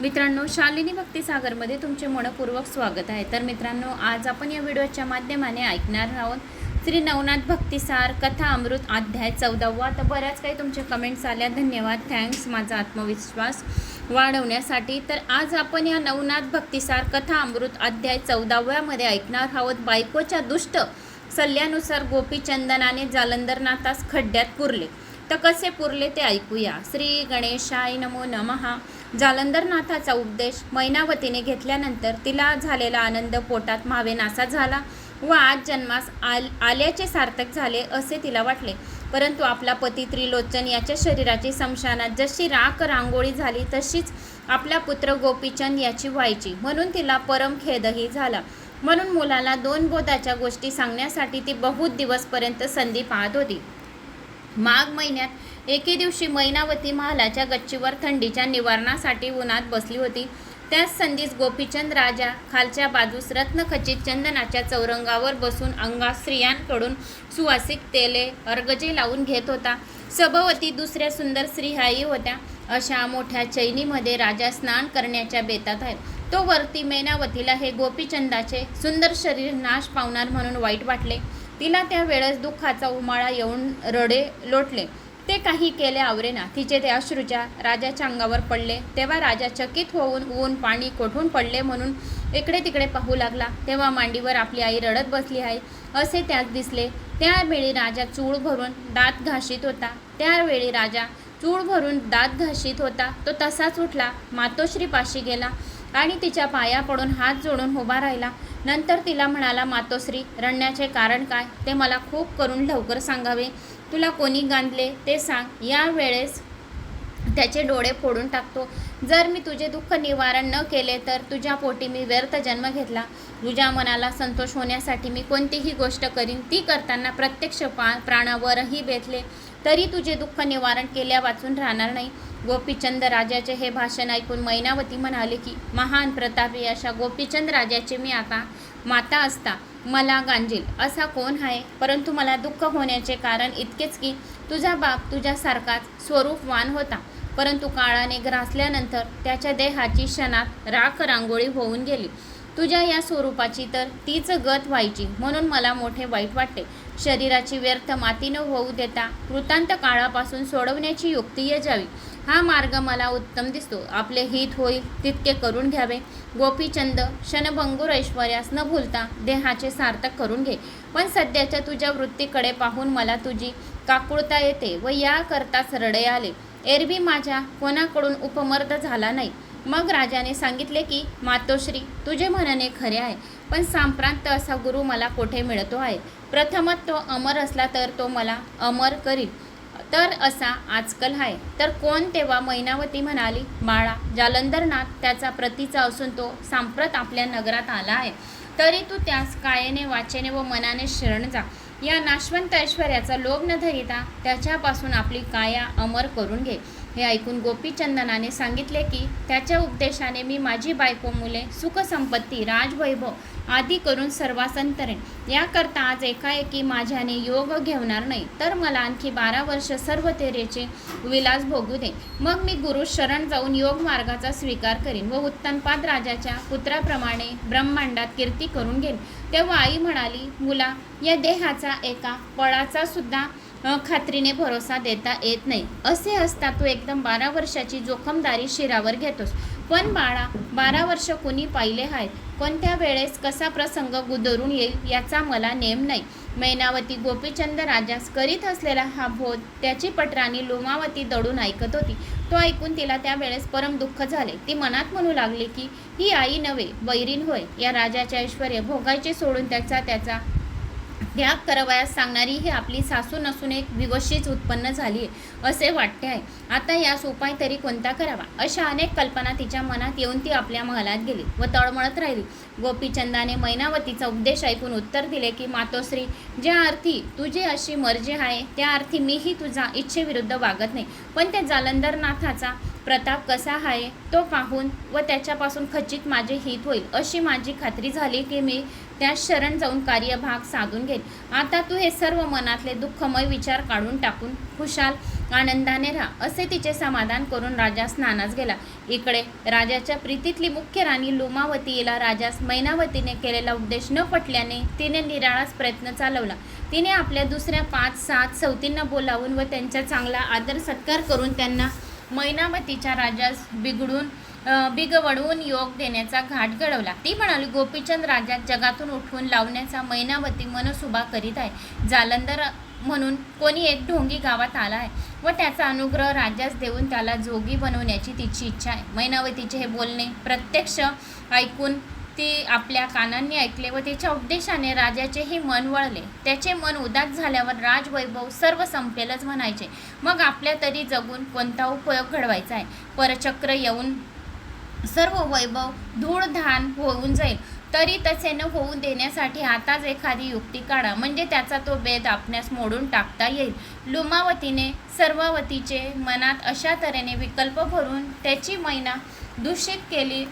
मित्रांनो शालिनी भक्तिसागरमध्ये तुमचे मनपूर्वक स्वागत आहे. तर मित्रांनो आज आपण या व्हिडिओच्या माध्यमाने ऐकणार आहोत श्री नवनाथ भक्तिसार कथा अमृत अध्याय चौदावा. तर बऱ्याच काही तुमचे कमेंट्स आल्या. धन्यवाद. थँक्स माझा आत्मविश्वास वाढवण्यासाठी. तर आज आपण या नवनाथ भक्तिसार कथा अमृत अध्याय चौदाव्यामध्ये ऐकणार आहोत. बायकोच्या दुष्ट सल्ल्यानुसार गोपीचंदनाने जालंधरनाथास खड्ड्यात पुरले. तर कसे पुरले ते ऐकूया. श्री गणेशाय नमो नमहा जालंधरनाथाचा उपदेश मैनावतीने घेतल्यानंतर तिला झालेला आनंद पोटात मावेनासा झाला व आज जन्मास आल आल्याचे सार्थक झाले असे तिला वाटले. परंतु आपला पती त्रिलोचन याच्या शरीराची समशानात जशी राख रांगोळी झाली तशीच आपला पुत्र गोपीचंद याची व्हायची. म्हणून तिला परम खेदही झाला. म्हणून मुलाला दोन बोधाच्या गोष्टी सांगण्यासाठी ती बहुत दिवसपर्यंत संधी पाहत होती. माघ महिन्यात एके दिवशी मैनावती महालाच्या गच्चीवर थंडीच्या निवारणासाठी उन्हात बसली होती. त्याच संधीस गोपीचंद राजा खालच्या बाजूस रत्नखचित चंदनाच्या चौरंगावर बसून अंगात स्त्रियांकडून सुवासिक तेले अर्गजे लावून घेत होता. सभवती दुसऱ्या सुंदर स्त्रियाही होत्या. अशा मोठ्या चैनीमध्ये राजा स्नान करण्याच्या बेतात आहे तो वरती मैनावतीला हे गोपीचंदाचे सुंदर शरीर नाश पावणार म्हणून वाईट वाटले. तिला त्या वेळेस दुःखाचा उमाळा येऊन रडे लोटले. ते काही केले आवरेना तिचे ते अश्रूच्या राजाच्या अंगावर पडले. तेव्हा राजा चकित होऊन ऊन पाणी कोठून पडले म्हणून इकडे तिकडे पाहू लागला. तेव्हा मांडीवर आपली आई रडत बसली आहे. असे त्यात दिसले. त्यावेळी राजा चूळ भरून दात घाशीत होता. त्यावेळी राजा चूळ भरून दात घाशीत होता. तो तसाच उठला. मातोश्रीपाशी गेला. आणि तिच्या पाया पडून हात जोडून उभा राहिला. नंतर तिला म्हणाला मातोश्री रडण्याचे कारण काय ते मला खूप करून लवकर सांगावे. तुला कोणी गांधले? ते सांग. या वेळेस त्याचे डोळे फोडून टाकतो. जर मी तुझे दुःख निवारण न केले तर तुझ्या पोटी मी व्यर्थ जन्म घेतला. तुझ्या मनाला संतोष होण्यासाठी मी कोणतीही गोष्ट करीन. ती करताना प्रत्यक्ष पा प्राणावरही बेतले. तरी तुझे दुःख निवारण केल्या वाचून राहणार नाही. गोपीचंद राजाचे हे भाषण ऐकून मैनावती म्हणाले की महान प्रतापी अशा गोपीचंद राजाचे मी आता माता असता मला गांजील. असा कोण आहे? परंतु मला दुःख होण्याचे कारण इतकेच की तुझा बाप तुझ्यासारखाच स्वरूपवान होता. परंतु काळाने ग्रासल्यानंतर त्याच्या देहाची क्षणात राख रांगोळी होऊन गेली. तुझ्या या स्वरूपाची तर तीच गत व्हायची म्हणून मला मोठे वाईट वाटते. शरीराची व्यर्थ माती न होऊ देता वृत्तांत काळापासून सोडवण्याची युक्ती यजावी हा मार्ग मला उत्तम दिसतो. आपले हित होईल तितके करून घ्यावे. गोपीचंद क्षणभंगूर ऐश्वर्यास न भूलता देहाचे सार्थक करून घे. पण सध्याच्या तुझ्या वृत्तीकडे पाहून मला तुझी काकुळता येते व याकरताच रडे आले. एरवी माझ्या कोणाकडून उपमर्द झाला नाही. मग राजाने सांगितले की मातोश्री तुझे म्हणणे खरे आहे. पण सांप्रांत असा गुरु मला कोठे मिळतो आहे? प्रथमच तो अमर असला तर तो मला अमर करील. तर असा आजकाल आहे. तर कोण तेव्हा मैनावती म्हणाली? बाळा जालंधरनाथ त्याचा प्रतीचा असून तो सांप्रत आपल्या नगरात आला आहे. तरी तू त्यास कायेने वाचेने व मनाने शरण जा. या नाशवंत ऐश्वर्याचा लोभ न धरिता त्याच्यापासून आपली काया अमर करून घे. हे ऐकून गोपीचंदनाने सांगितले की त्याच्या उपदेशाने मी माझी बायको मुले सुखसंपत्ती राजवैभव आदी करून सर्वासंतरेन याकरता आज एकाएकी माझ्याने योग घेवणार नाही तर मला आणखी बारा वर्ष सर्व तेरेचे विलास भोगू दे. मग मी गुरु शरण जाऊन योग मार्गाचा स्वीकार करीन व उत्तनपाद राजाच्या पुत्राप्रमाणे ब्रह्मांडात कीर्ती करून घेईन. तेव्हा आई म्हणाली मुला या देहाचा एका पळाचा सुद्धा खात्रीने भरोसा देता येत नाही. असे असता तू एकदम बारा वर्षाची जोखमदारी शिरावर घेतोस. पण बाळा बारा वर्ष कुणी पाहिले आहेत कोणत्या वेळेस कसा प्रसंग गुदरून येईल याचा मला नेम नाही. मैनावती गोपीचंद राजास करीत असलेला हा बोध त्याची पटराणी लोमावती दडून ऐकत होती. तो ऐकून तिला त्यावेळेस परम दुःख झाले. ती मनात म्हणू लागली की ही आई नव्हे वैरीन होय. या राजाचे ऐश्वर भोगायचे सोडून त्याचा त्याचा त्याग करावयास सांगणारी ही आपली सासू नसून एक विवशीच उत्पन्न झाली आहे असे वाटते आहे. आता यास उपाय तरी कोणता करावा? अशा अनेक कल्पना तिच्या मनात येऊन ती आपल्या महालात गेली व तळमळत राहिली. गोपीचंदाने मैनावतीचा उपदेश ऐकून उत्तर दिले की मातोश्री ज्या अर्थी तुझी अशी मर्जी आहे त्या अर्थी मीही तुझा इच्छेविरुद्ध वागत नाही. पण त्या जालंधरनाथाचा प्रताप कसा आहे तो पाहून व त्याच्यापासून खचित माझे हित होईल अशी माझी खात्री झाली की मी त्या शरण जाऊन कार्यभाग साधून घेईल आता तू हे सर्व मनातले दुःखमय विचार काढून टाकून खुशाल आनंदाने राहा असे तिचे समाधान करून राजा स्नानास गेला. इकडे राजाच्या प्रीतीतली मुख्य राणी लोमावतीला राजास मैनावतीने केलेला उपदेश न पटल्याने तिने निराळाच प्रयत्न चालवला. तिने आपल्या दुसऱ्या पाच सात सवतींना बोलावून व त्यांचा चांगला आदर सत्कार करून त्यांना मैनावतीच्या राजास बिघडून बिगवडवून योग देण्याचा घाट घडवला. ती म्हणाली गोपीचंद राजा जगातून उठवून लावण्याचा मैनावती मनसुबा करीत आहे. जालंधर म्हणून कोणी एक ढोंगी गावात आला आहे व त्याचा अनुग्रह राजास देऊन त्याला जोगी बनवण्याची तिची इच्छा आहे. मैनावतीचे हे बोलणे प्रत्यक्ष ऐकून ती आपल्या कानांनी ऐकले व तिच्या उपदेशाने राजाचेही मन वळले. त्याचे मन उदास झाल्यावर राजवैभव सर्व संपेलच म्हणायचे. मग आपल्या तरी जगून कोणता उपयोग घडवायचा आहे? परचक्र येऊन सर्व वैभव धूळधान होऊन जाईल. तरी तसे न होऊ देण्यासाठी आताच एखादी युक्ती काढा. म्हणजे त्याचा तो भेद आपणास मोडून टाकता येईल. लुमावतीने सर्वावतीचे मनात अशा तऱ्हेने विकल्प भरून त्याची मैना दूषित केली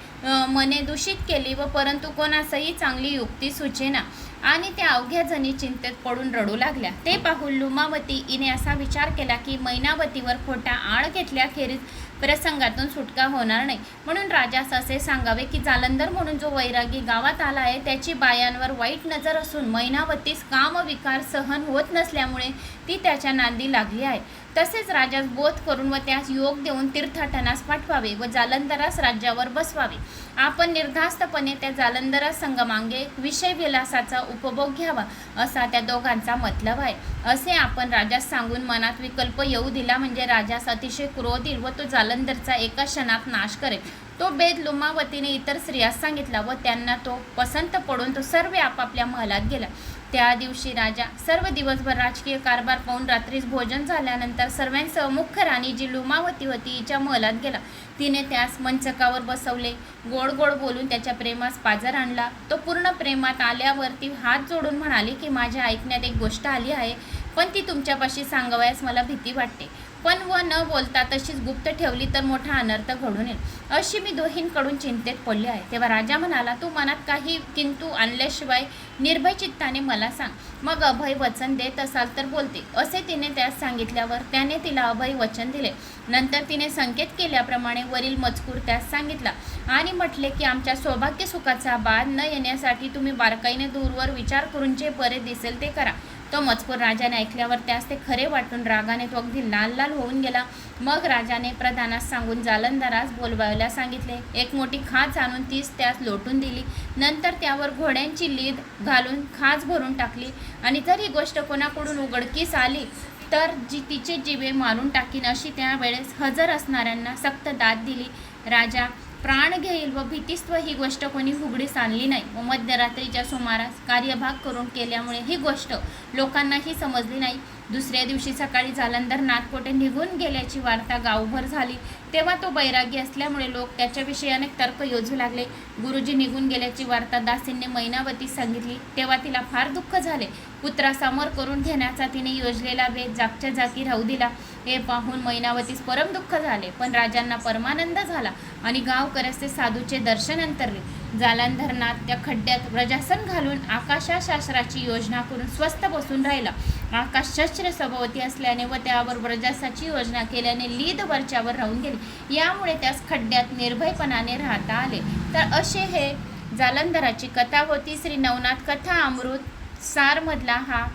मने दूषित केली व परंतु कोणासही चांगली युक्ती सुचेना. आणि त्या अवघ्या जणी चिंतेत पडून रडू लागल्या. ते पाहून लुमावती हिने असा विचार केला की मैनावतीवर खोटा आळ घेतल्याखेरीज प्रसंगातून सुटका होणार नाही. म्हणून राजास असे सांगावे की जालंधर म्हणून जो वैरागी गावात आला आहे त्याची बायांवर वाईट नजर असून मैनावतीस कामविकार सहन होत नसल्यामुळे ती त्याच्या नांदी लागली आहे. तसेच राजास बोध करून व त्यास योग देऊन तीर्थाटनास पाठवावे व जालंधरास राज्यावर बसवावे. आपण निर्धास्तपणे त्या जालंधरास संगमांगे विषय विलासाचा उपभोग घ्यावा असा त्या दोघांचा मतलब आहे. असे आपण राजास सांगून मनात विकल्प येऊ दिला म्हणजे राजास अतिशय क्रोध येईल व तो जालंधरचा एका क्षणात नाश करेल. तो बेद लुमावतीने इतर स्त्रियास सांगितला व त्यांना तो पसंत पडून तो सर्व आपापल्या महलात गेला. त्या दिवशी राजा सर्व दिवसभर राजकीय कारभार पाहून रात्रीस भोजन झाल्यानंतर सर्वांसह मुख्य राणी जी लुमावती होती हिच्या महलात गेला. तिने त्यास मंचकावर बसवले. गोड गोड बोलून त्याच्या प्रेमास पाजर आणला. तो पूर्ण प्रेमात आल्यावर ती हात जोडून म्हणाली की माझ्या ऐकण्यात एक गोष्ट आली आहे. पण ती तुमच्यापाशी सांगावयास मला भीती वाटते. पण व न बोलता तशीच गुप्त ठेवली तर मोठा अनर्थ घडून येईल. अशी मी दोहींकडून चिंतेत पडली आहे. तेव्हा राजा म्हणाला तू मनात काही किंतू आणल्याशिवाय निर्भय चित्ताने मला सांग. मग अभय वचन देत असाल तर बोलते. असे तिने त्यास सांगितल्यावर त्याने तिला अभय वचन दिले. नंतर तिने संकेत केल्याप्रमाणे वरील मजकूर त्यास सांगितला आणि म्हटले की आमच्या सौभाग्य सुखाचा बाद न येण्यासाठी तुम्ही बारकाईने दूरवर विचार करून जे बरे दिसेल ते करा. तो मजकूर राजाने ऐकल्यावर त्यास ते खरे वाटून रागाने तो अगदी लाल लाल होऊन गेला. मग राजाने प्रधानास सांगून जालंधरास बोलवायला सांगितले. एक मोठी खाच आणून तीच त्यास लोटून दिली. नंतर त्यावर घोड्यांची लीद घालून खाच भरून टाकली. आणि जर ही गोष्ट कोणाकडून उघडकीस आली तर जी तिचे जीवे मारून टाकीन अशी त्यावेळेस हजर असणाऱ्यांना सक्त दाद दिली. राजा प्राण घेईल व भीतीस्त्व ही गोष्ट कोणी हुगडीस आणली नाही. व मध्यरात्रीच्या सुमारास कार्यभाग करून केल्यामुळे ही गोष्ट लोकांनाही समजली नाही. दुसऱ्या दिवशी सकाळी जालंधर नाथकोटे निघून गेल्याची वार्ता गावभर झाली. तेव्हा तो बैरागी असल्यामुळे लोक त्याच्याविषयी अनेक तर्क योजू लागले. गुरुजी निघून गेल्याची वार्ता दासींनी मैनावती सांगितली. तेव्हा तिला फार दुःख झाले. पुत्रासमोर करून घेण्याचा तिने योजलेला वेध जागच्या जागी राहू दिला. हे पाहून मैनावतीस परम दुःख झाले. पण राजांना परमानंद झाला आणि गावकऱ्याचे साधूचे दर्शन अंतरले. जालंधरनाथ त्या खड्ड्यात व्रजासन घालून आकाशाशास्त्राची योजना करून स्वस्थ बसून राहिला. आकाश शस्त्र सभोवती असल्याने व त्यावर व्रजासाची योजना केल्याने लीद वरच्यावर राहून गेले. यामुळे त्यास खड्ड्यात निर्भयपणाने राहता आले. तर असे हे जालंधराची कथा होती. श्री नवनाथ कथा अमृत सारमधला हा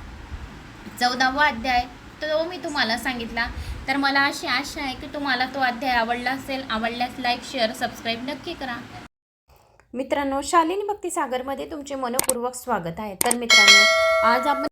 चौदावा अध्याय. तो मी तुम्हाला सांगितला. तर मला अशी आशा आहे की तुम्हाला तो अध्याय आवडला असेल. आवडल्यास लाईक शेअर सबस्क्राईब नक्की करा. मित्रांनो शालिनी भक्ती सागरमध्ये तुमचे मनपूर्वक स्वागत आहे. तर मित्रांनो आज आपण